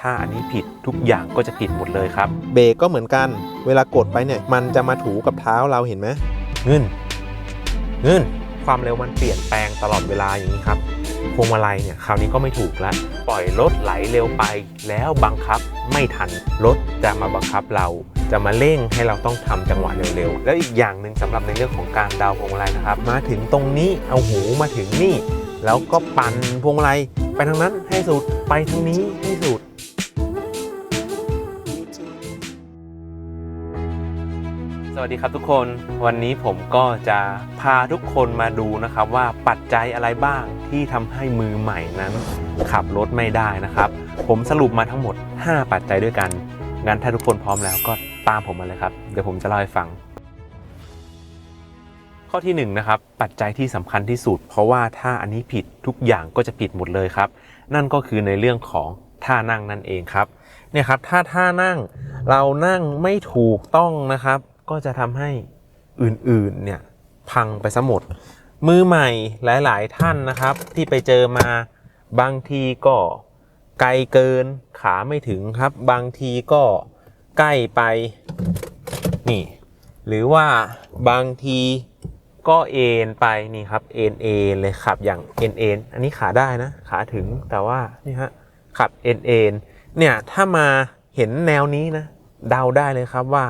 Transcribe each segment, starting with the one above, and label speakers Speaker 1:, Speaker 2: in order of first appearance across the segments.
Speaker 1: ถ้าอันนี้ผิดทุกอย่างก็จะผิดหมดเลยครับ
Speaker 2: เบรกก็เหมือนกัน เวลากดไปเนี่ย มันจะมาถูกับเท้าเราเห็นไหมเงินเงิน
Speaker 1: ความเร็วมันเปลี่ยนแปลงตลอดเวลาอย่างนี้ครับพวงมาลัยเนี่ยคราวนี้ก็ไม่ถูกแล้วปล่อยรถไหลเร็วไป แล้วบังคับไม่ทันรถจะมาบังคับเรา จะมาเร่งให้เราต้องทำจังหวะเร็วๆ แล้วอีกอย่างหนึ่งสำหรับในเรื่องของการดาวพวงมาลัยนะครับ มาถึงตรงนี้เอาหูมาถึงนี่ แล้วก็ปั่นพวงมาลัยไปทางนั้นให้สุดไปทางนี้ให้สุด วัสดีครับทุกคนวันนี้ผมก็จะพาทุกคนมาดูนะครับว่าปัจจัยอะไรบ้างที่ทำให้มือใหม่นั้น ขับรถไม่ได้นะครับ ผมสรุปมาทั้งหมด 5 ปัจจัยด้วยกัน งั้นถ้าทุกคนพร้อมแล้วก็ตามผมมาเลยครับ เดี๋ยวผมจะเล่าให้ฟัง ข้อที่1นงนะครับปัจจัยที่สำคัญที่สุด เพราะว่าถ้าอันนี้ผิดทุกอย่างก็จะผิดหมดเลยครับ นั่นก็คือในเรื่องของท่านั่งนั่นเองครับเนี่ยครับถ้าท่านั่งเรานั่งไม่ถูกต้องนะครับ ก็จะทำให้อื่นๆเนี่ยพังไปซะหมด มือใหม่หลายๆท่านนะครับ ที่ไปเจอมาบางทีก็ไกลเกินขาไม่ถึงครับ บางทีก็ใกล้ไปนี่ หรือว่าบางทีก็เอ็นไปนี่ครับเอ็นเอ็นเลยขับอย่างเอ็นเอ็นอันนี้ขาได้นะขาถึงแต่ว่านี่ฮะขับเอ็นเอ็นเนี่ยถ้ามาเห็นแนวนี้นะเดาได้เลยครับว่า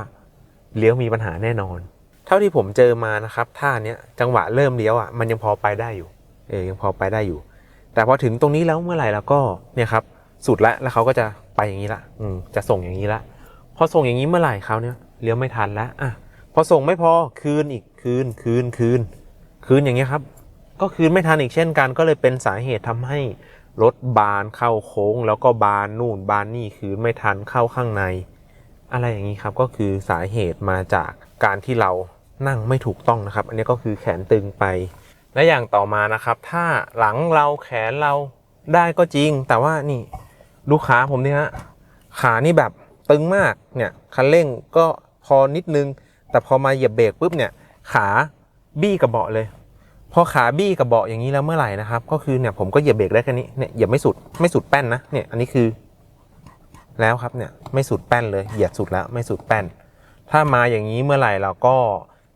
Speaker 1: เลี้ยวมีปัญหาแน่นอน เท่าที่ผมเจอมานะครับท่าเนี้ยจังหวะเริ่มเลี้ยวอะมันยังพอไปได้อยู่เออยังพอไปได้อยู่ แต่พอถึงตรงนี้แล้วเมื่อไหร่แล้วก็เนี่ยครับสุดละแล้วเขาก็จะไปอย่างนี้ละอืมจะส่งอย่างนี้ละพอส่งอย่างนี้เมื่อไหร่เขาเนี่ยเลี้ยวไม่ทันแล้วอะพอส่งไม่พอคืนอีกคืนคืนคืนคืนอย่างเงี้ยครับ ก็คืนไม่ทันอีกเช่นกัน ก็เลยเป็นสาเหตุทำให้รถบานเข้าโค้ง แล้วก็บานนู่นบานนี่คืนไม่ทันเข้าข้างใน อะไรอย่างนี้ครับก็คือสาเหตุมาจากการที่เรานั่งไม่ถูกต้องนะครับ อันนี้ก็คือแขนตึงไป และอย่างต่อมานะครับ ถ้าหลังเราแขนเราได้ก็จริง แต่ว่านี่ลูกขาผมนี่ฮะขานี่แบบตึงมากเนี่ยคันเร่งก็พอนิดนึง แต่พอมาเหยียบเบรกปุ๊บเนี่ยขาบี้กับเบาะเลยพอขาบี้กับเบาะอย่างนี้แล้วเมื่อไหร่นะครับ ก็คือเนี่ยผมก็เหยียบเบรกได้แค่นี้เนี่ยเหยียบไม่สุดไม่สุดแป้นนะเนี่ยอันนี้คือ แล้วครับเนี่ยไม่สุดแป้นเลยเหยียบสุดแล้วไม่สุดแป้น ถ้ามาอย่างนี้เมื่อไหร่เราก็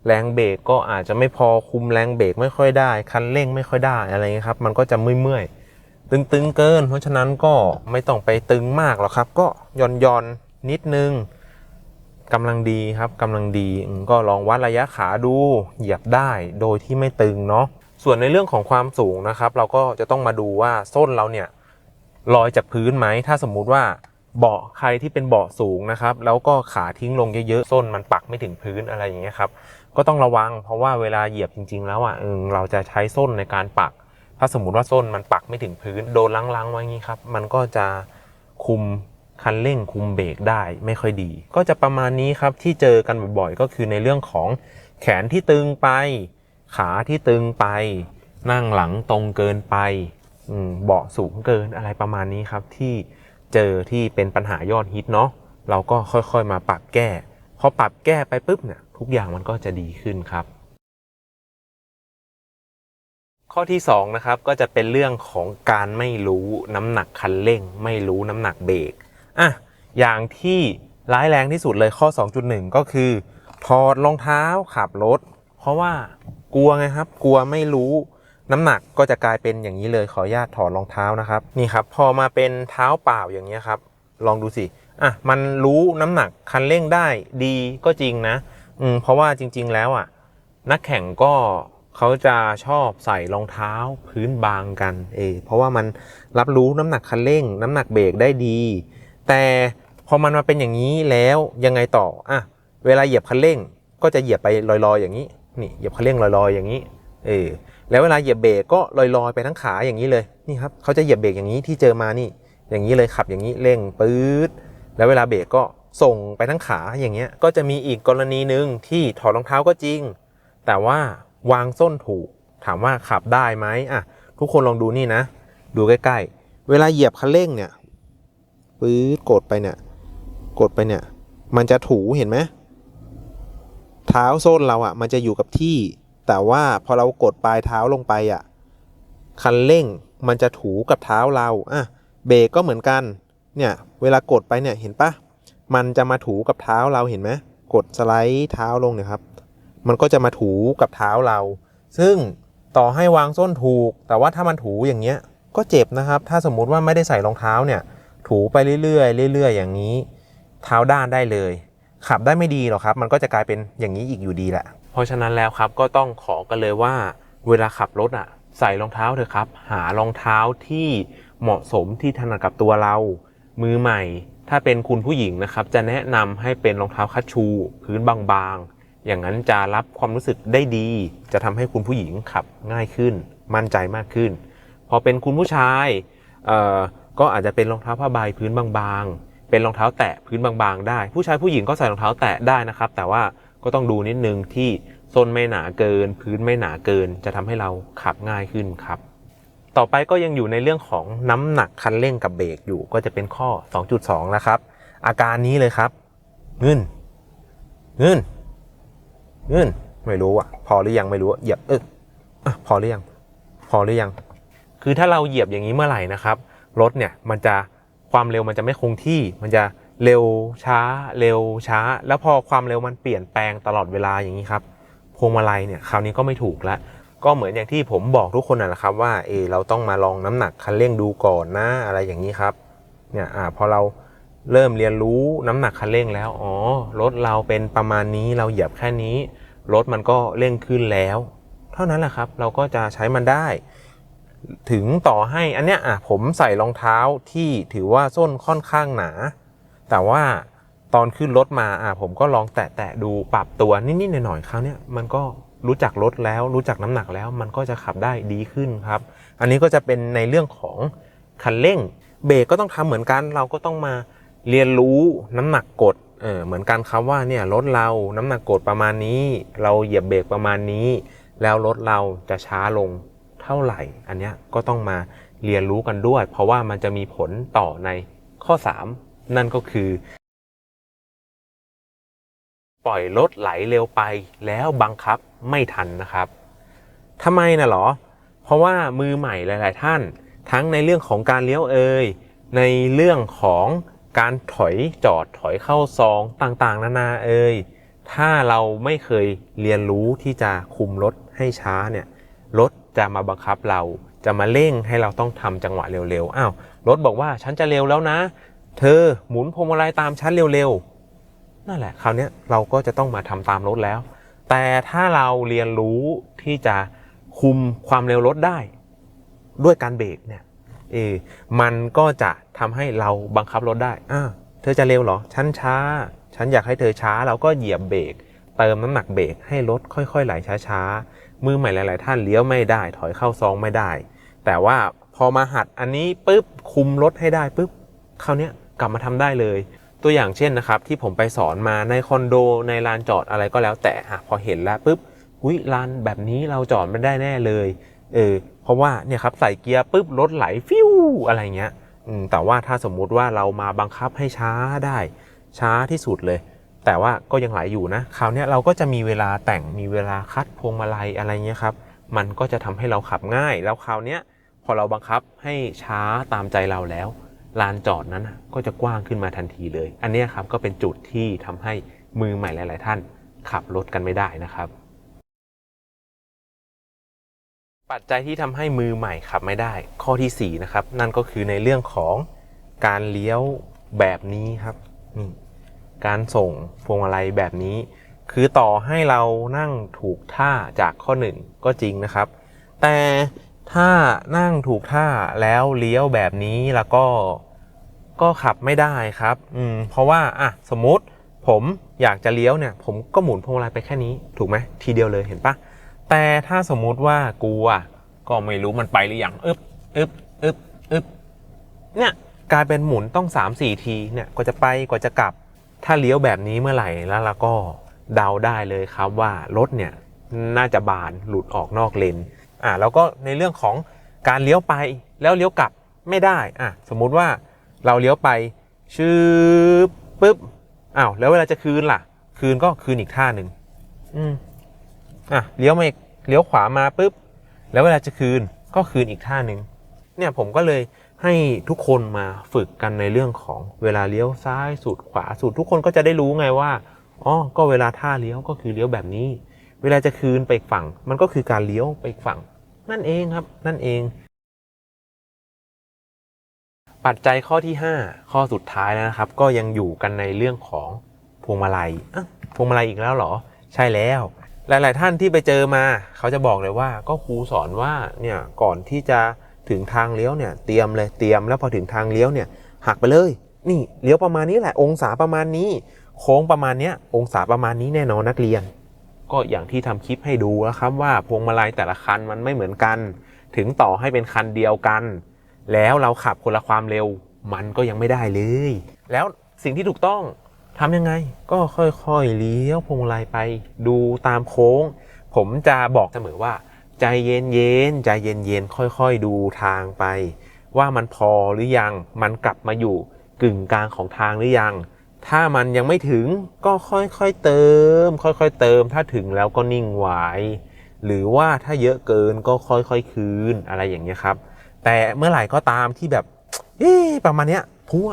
Speaker 1: แรงเบรกก็อาจจะไม่พอคุมแรงเบรกไม่ค่อยได้ คันเร่งไม่ค่อยได้อะไรเงี้ยครับ มันก็จะเมื่อยๆตึงๆเกิน เพราะฉะนั้นก็ไม่ต้องไปตึงมากหรอกครับ ก็ย่อนย่อนนิดนึงกำลังดีครับกำลังดีก็ลองวัดระยะขาดูเหยียบได้โดยที่ไม่ตึงเนาะส่วนในเรื่องของความสูงนะครับ เราก็จะต้องมาดูว่าส้นเราเนี่ยลอยจากพื้นไหมถ้าสมมุติว่า เบาะใครที่เป็นเบาะสูงนะครับ แล้วก็ขาทิ้งลงเยอะๆส้นมันปักไม่ถึงพื้นอะไรอย่างเงี้ยครับก็ต้องระวังเพราะว่าเวลาเหยียบจริง ๆ แล้วอะเราจะใช้ส้นในการปัก ถ้าสมมุติว่าส้นมันปักไม่ถึงพื้น โดนล้างๆไว้งี้ครับ มันก็จะคุมคันเร่งคุมเบรกได้ไม่ค่อยดี ก็จะประมาณนี้ครับที่เจอกันบ่อยๆ ก็คือในเรื่องของแขนที่ตึงไป ขาที่ตึงไป นั่งหลังตรงเกินไปเบาะสูงเกินอะไรประมาณนี้ครับที่ เจอที่เป็นปัญหายอดฮิตเนาะเราก็ค่อยๆมาปรับแก้พอปรับแก้ไปปุ๊บเนี่ยทุกอย่างมันก็จะดีขึ้นครับ ข้อที่2นะครับก็จะเป็นเรื่องของการไม่รู้น้ำหนักคันเร่ง ไม่รู้น้ำหนักเบรกอะอย่างที่ร้ายแรงที่สุดเลยข้อ 2.1 ก็คือถอดรองเท้าขับรถ เพราะว่ากลัวไงครับ กลัวไม่รู้ น้ำหนักก็จะกลายเป็นอย่างนี้เลยขออนุญาตถอดรองเท้านะครับนี่ครับพอมาเป็นเท้าเปล่าอย่างนี้ครับ ลองดูสิอะมันรู้น้ำหนักคันเร่งได้ดีก็จริงนะอืมเพราะว่าจริง ๆ แล้วอะ นักแข่งก็เขาจะชอบใส่รองเท้าพื้นบางกันเออเพราะว่ามันรับรู้น้ำหนักคันเร่ง น้ำหนักเบรกได้ดี แต่พอมันมาเป็นอย่างนี้แล้วยังไงต่ออะเวลาเหยียบคันเร่งก็จะเหยียบไปลอยๆ อย่างนี้ นี่เหยียบคันเร่งลอยๆ อย่างนี้ เออ แล้วเวลาเหยียบเบรกก็ลอยๆไปทั้งขาอย่างนี้เลยนี่ครับเขาจะเหยียบเบรกอย่างนี้ที่เจอมานี่ อย่างนี้เลยขับอย่างนี้เร่งปื๊ดแล้วเวลาเบรกก็ส่งไปทั้งขาอย่างเงี้ยก็จะมีอีกกรณีหนึ่งที่ถอดรองเท้าก็จริง แต่ว่าวางส้นถูก ถามว่าขับได้ไหมอะทุกคนลองดูนี่นะ ดูใกล้ๆ เวลาเหยียบคันเร่งเนี่ยปื๊ดกดไปเนี่ยกดไปเนี่ย มันจะถูเห็นไหมเท้าส้นเราอะ มันจะอยู่กับที่ แต่ว่าพอเรากดปลายเท้าลงไปอะคันเร่งมันจะถูกับเท้าเราอะเบรกก็เหมือนกัน
Speaker 2: เนี่ยเวลากดไปเนี่ยเห็นปะมันจะมาถูกับเท้าเราเห็นไหมกดสไลด์เท้าลงเนี่ยครับ มันก็จะมาถูกับเท้าเรา ซึ่งต่อให้วางส้นถูก แต่ว่าถ้ามันถูอย่างเงี้ยก็เจ็บนะครับ ถ้าสมมุติว่าไม่ได้ใส่รองเท้าเนี่ย ถูไปเรื่อยๆเรื่อยๆ อย่างนี้ เท้าด้านได้เลย ขับได้ไม่ดีหรอกครับ มันก็จะกลายเป็นอย่างนี้อีกอยู่ดีแหละ เพราะฉะนั้นแล้วครับก็ต้องขอกันเลยว่าเวลาขับรถอะ ใส่รองเท้าเถอะครับ หารองเท้าที่เหมาะสมที่ถนัดกับตัวเรา มือใหม่ ถ้าเป็นคุณผู้หญิงนะครับ จะแนะนำให้เป็นรองเท้าคัชชู พื้นบางๆ อย่างนั้นจะรับความรู้สึกได้ดี จะทำให้คุณผู้หญิงขับง่ายขึ้น มั่นใจมากขึ้น พอเป็นคุณผู้ชายเอ่อก็อาจจะเป็นรองเท้าผ้าใบพื้นบางๆ เป็นรองเท้าแตะพื้นบางๆ ได้ ผู้ชายผู้หญิงก็ใส่รองเท้าแตะได้นะครับ แต่ว่า ก็ต้องดูนิดนึงที่ส้นไม่หนาเกิน พื้นไม่หนาเกิน จะทำให้เราขับง่ายขึ้นครับ ต่อไปก็ยังอยู่ในเรื่องของน้ำหนักคันเร่งกับเบรกอยู่ก็จะเป็นข้อ 2.2แล้วครับ อาการนี้เลยครับเงินเงินเงินไม่รู้อะ พอหรือยังไม่รู้เหยียบเออพอหรือยัง พอหรือยัง คือถ้าเราเหยียบอย่างนี้เมื่อไหร่นะครับรถเนี่ยมันจะความเร็วมันจะไม่คงที่มันจะ เร็วช้าเร็วช้า แล้วพอความเร็วมันเปลี่ยนแปลงตลอดเวลาอย่างนี้ครับพวงมาลัยเนี่ยคราวนี้ก็ไม่ถูกแล้วก็เหมือนอย่างที่ผมบอกทุกคนนั่นแหละครับว่าเออเราต้องมาลองน้ำหนักคันเร่งดูก่อนนะอะไรอย่างนี้ครับเนี่ยอ่าพอเราเริ่มเรียนรู้น้ำหนักคันเร่งแล้วอ๋อรถเราเป็นประมาณนี้เราเหยียบแค่นี้รถมันก็เร่งขึ้นแล้ว เท่านั้นแหละครับ เราก็จะใช้มันได้ ถึงต่อให้อันเนี้ยอะผมใส่รองเท้าที่ถือว่าส้นค่อนข้างหนา แต่ว่าตอนขึ้นรถมาอะผมก็ลองแตะๆดูปรับตัวนิดๆหน่อยๆคราวนี้มันก็รู้จักรถแล้วรู้จักน้ำหนักแล้ว มันก็จะขับได้ดีขึ้นครับ อันนี้ก็จะเป็นในเรื่องของคันเร่ง เบรกก็ต้องทำเหมือนกัน เราก็ต้องมาเรียนรู้น้ำหนักกดเออเหมือนกันครับว่าเนี่ยรถเราน้ำหนักกดประมาณนี้ เราเหยียบเบรกประมาณนี้ แล้วรถเราจะช้าลงเท่าไหร่ อันนี้ก็ต้องมาเรียนรู้กันด้วย เพราะว่ามันจะมีผลต่อในข้อ 3 นั่นก็คือ ปล่อยรถไหลเร็วไปแล้วบังคับไม่ทันนะครับทำไมนะหรอ เพราะว่ามือใหม่หลาย ๆ ท่าน ทั้งในเรื่องของการเลี้ยวเอ่ยในเรื่องของการถอยจอดถอยเข้าซองต่างๆ นานาเอ่ยถ้าเราไม่เคยเรียนรู้ที่จะคุมรถให้ช้าเนี่ยรถจะมาบังคับเราจะมาเร่งให้เราต้องทำจังหวะเร็วๆ อ้าวรถบอกว่าฉันจะเร็วแล้วนะ เธอหมุนพวงมาลัยตามฉันเร็วๆ นั่นแหละคราวนี้เราก็จะต้องมาทำตามรถแล้ว แต่ถ้าเราเรียนรู้ที่จะคุมความเร็วรถได้ ด้วยการเบรกเนี่ยเออมันก็จะทำให้เราบังคับรถได้อ้าเธอจะเร็วเหรอ ฉันช้า ฉันอยากให้เธอช้า เราก็เหยียบเบรก เติมน้ำหนักเบรกให้รถค่อยๆ ไหลช้าๆ มือใหม่หลาย ๆ ท่านเลี้ยวไม่ได้ ถอยเข้าซองไม่ได้ แต่ว่าพอมาหัดอันนี้ปุ๊บคุมรถให้ได้ปุ๊บ คราวนี้ กลับมาทำได้เลย ตัวอย่างเช่นนะครับที่ผมไปสอนมาในคอนโดในลานจอดอะไรก็แล้วแต่อะพอเห็นแล้วปุ๊บอุ้ยลานแบบนี้เราจอดไม่ได้แน่เลยเออเพราะว่าเนี่ยครับใส่เกียร์ปุ๊บรถไหลฟิวอะไรเงี้ยแต่ว่าถ้าสมมุติว่าเรามาบังคับให้ช้าได้ ช้าที่สุดเลย แต่ว่าก็ยังไหลอยู่นะคราวนี้เราก็จะมีเวลาแต่งมีเวลาคัดพวงมาลัยอะไรเงี้ยครับมันก็จะทำให้เราขับง่าย แล้วคราวนี้พอเราบังคับให้ช้าตามใจเราแล้ว ลานจอดนั้นก็จะกว้างขึ้นมาทันทีเลย อันนี้ครับก็เป็นจุดที่ทำให้มือใหม่หลาย ๆ ท่านขับรถกันไม่ได้นะครับ ปัจจัยที่ทำให้มือใหม่ขับไม่ได้ ข้อที่4นะครับนั่นก็คือในเรื่องของการเลี้ยวแบบนี้ครับนี่การส่งพวงมาลัยแบบนี้ คือต่อให้เรานั่งถูกท่าจากข้อ 1 ก็จริงนะครับ แต่ ถ้านั่งถูกท่าแล้วเลี้ยวแบบนี้แล้วก็ก็ขับไม่ได้ครับ อืม เพราะว่าอะสมมติผมอยากจะเลี้ยวเนี่ย ผมก็หมุนพวงมาลัยไปแค่นี้ถูกไหมทีเดียวเลยเห็นปะแต่ถ้าสมมุติว่ากูอะก็ไม่รู้มันไปหรือยังอึบอึบอึบอึบเนี่ยกลายเป็นหมุนต้อง 3 4 ทีเนี่ยกว่าจะไปกว่าจะกลับ ถ้าเลี้ยวแบบนี้เมื่อไหร่แล้วเราก็เดาได้เลยครับว่ารถเนี่ยน่าจะบานหลุดออกนอกเลน อ่าแล้วก็ในเรื่องของการเลี้ยวไปแล้วเลี้ยวกลับไม่ได้อะสมมุติว่าเราเลี้ยวไปชืบปุ๊บอ้าวแล้วเวลาจะคืนล่ะ คืนก็คืนอีกท่าหนึ่งอืมอะเลี้ยวมาเลี้ยวขวามาปุ๊บแล้วเวลาจะคืนก็คืนอีกท่าหนึ่งเนี่ยผมก็เลย
Speaker 1: ให้ทุกคนมาฝึกกันในเรื่องของเวลาเลี้ยวซ้ายสุดขวาสุดทุกคนก็จะได้รู้ไงว่าอ๋อก็เวลาท่าเลี้ยวก็คือเลี้ยวแบบนี้ เวลาจะคืนไปอีกฝั่ง มันก็คือการเลี้ยวไปอีกฝั่ง นั่นเองครับ นั่นเอง ปัจจัยข้อที่ 5 ข้อสุดท้ายแล้วนะครับ ก็ยังอยู่กันในเรื่องของพวงมาลัยพวงมาลัยอีกแล้วเหรอ ใช่แล้ว หลาย ๆ ท่านที่ไปเจอมา เขาจะบอกเลยว่า ก็ครูสอนว่าเนี่ยก่อนที่จะถึงทางเลี้ยวเนี่ย เตรียมเลยเตรียมแล้วพอถึงทางเลี้ยวเนี่ยหักไปเลย นี่เลี้ยวประมาณนี้แหละองศาประมาณนี้ โค้งประมาณเนี้ยองศาประมาณนี้แน่นอนนักเรียน ก็อย่างที่ทำคลิปให้ดูแล้วครับว่าพวงมาลัยแต่ละคันมันไม่เหมือนกัน ถึงต่อให้เป็นคันเดียวกัน แล้วเราขับคนละความเร็ว มันก็ยังไม่ได้เลย แล้วสิ่งที่ถูกต้องทำยังไง ก็ค่อยๆเลี้ยวพวงมาลัยไป ดูตามโค้ง ผมจะบอกเสมอว่า ใจเย็นๆใจเย็นๆค่อยๆดูทางไป ว่ามันพอหรือยังมันกลับมาอยู่กึ่งกลางของทางหรือยัง ถ้ามันยังไม่ถึงก็ค่อยๆเติม ค่อยๆเติม ถ้าถึงแล้วก็นิ่งไว้หรือว่าถ้าเยอะเกินก็ค่อยๆคืนอะไรอย่างเงี้ยครับ แต่เมื่อไหร่ก็ตามที่แบบเอ๊ประมาณเนี้ยพัว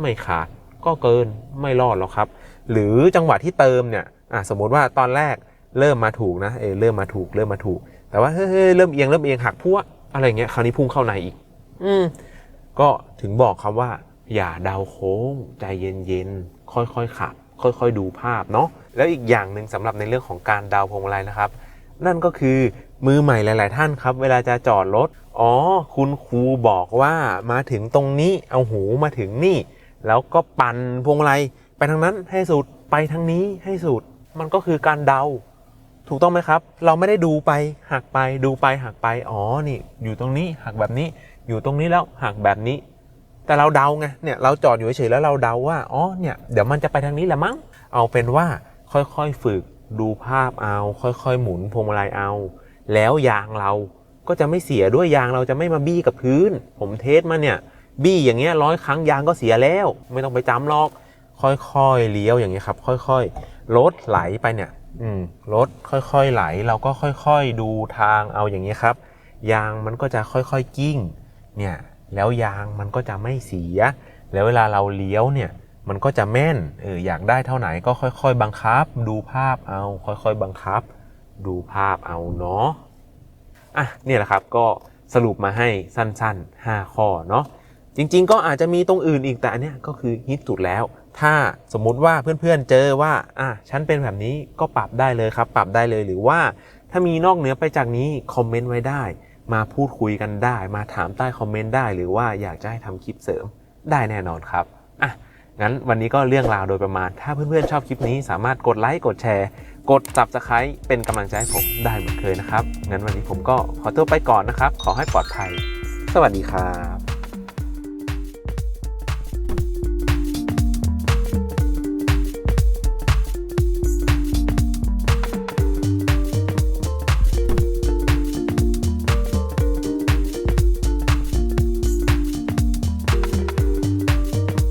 Speaker 1: ไม่ขาดก็เกินไม่รอดหรอกครับ หรือจังหวะที่เติมเนี่ยอะสมมติว่าตอนแรกเริ่มมาถูกนะเอเริ่มมาถูกเริ่มมาถูก แต่ว่าเฮ้ยเฮ้ยเริ่มเอียงเริ่มเอียงหักพัวอะไรเงี้ยคราวนี้พุ่งเข้าในอีก อืมก็ถึงบอกครับว่า อย่าเดาโค้ง ใจเย็นๆ ค่อยๆขับ ค่อยๆ ดูภาพเนาะแล้วอีกอย่างหนึ่งสำหรับในเรื่องของการเดาพวงมาลัยนะครับ นั่นก็คือมือใหม่หลาย ๆ ท่านครับ เวลาจะจอดรถอ๋อ คุณครูบอกว่ามาถึงตรงนี้เอาหูมาถึงนี่ แล้วก็ปั่นพวงมาลัยไปทางนั้นให้สุดไปทางนี้ให้สุด มันก็คือการเดา ถูกต้องไหมครับ เราไม่ได้ดูไปหักไปดูไปหักไป อ๋อนี่ อยู่ตรงนี้หักแบบนี้ อยู่ตรงนี้แล้วหักแบบนี้ แต่เราเดาไงเนี่ยเราจอดอยู่เฉยๆแล้วเราเดาว่าอ๋อเนี่ยเดี๋ยวมันจะไปทางนี้แหละมั้งเอาเป็นว่าค่อยๆฝึกดูภาพเอา ค่อยๆหมุนพวงมาลัยเอา แล้วยางเราก็จะไม่เสียด้วยยางเราจะไม่มาบี้กับพื้น ผมเทสมาเนี่ยบี้อย่างเงี้ยร้อยครั้งยางก็เสียแล้ว ไม่ต้องไปจำหรอกค่อยๆเลี้ยวอย่างเงี้ยครับ ค่อยๆรถไหลไปเนี่ย อืมรถค่อยๆไหลเราก็ค่อยๆดูทางเอาอย่างเงี้ยครับ ยางมันก็จะค่อยๆกิ้ง เนี่ย แล้วยางมันก็จะไม่เสีย แล้วเวลาเราเลี้ยวเนี่ยมันก็จะแม่นเอออยากได้เท่าไหนก็ค่อย ๆ บังคับ ดูภาพเอาค่อยๆ บังคับ ดูภาพเอาเนาะอะเนี่ยแหละครับก็สรุปมาให้สั้นๆ 5 ข้อเนาะจริงๆ ก็อาจจะมีตรงอื่นอีกแต่อันเนี้ยก็คือฮิตสุดแล้ว ถ้าสมมุติว่าเพื่อนๆเจอว่าอะฉันเป็นแบบนี้ก็ปรับได้เลยครับ ปรับได้เลยหรือว่าถ้ามีนอกเหนือไปจากนี้คอมเมนต์ไว้ได้ มาพูดคุยกันได้ มาถามใต้คอมเมนต์ได้ หรือว่าอยากจะให้ทำคลิปเสริมได้แน่นอนครับอะงั้นวันนี้ก็เรื่องราวโดยประมาณ ถ้าเพื่อนๆชอบคลิปนี้สามารถกดไลค์กดแชร์ กด subscribe เป็นกำลังใจให้ผมได้เหมือนเคยนะครับ งั้นวันนี้ผมก็ขอตัวไปก่อนนะครับ ขอให้ปลอดภัย สวัสดีครับ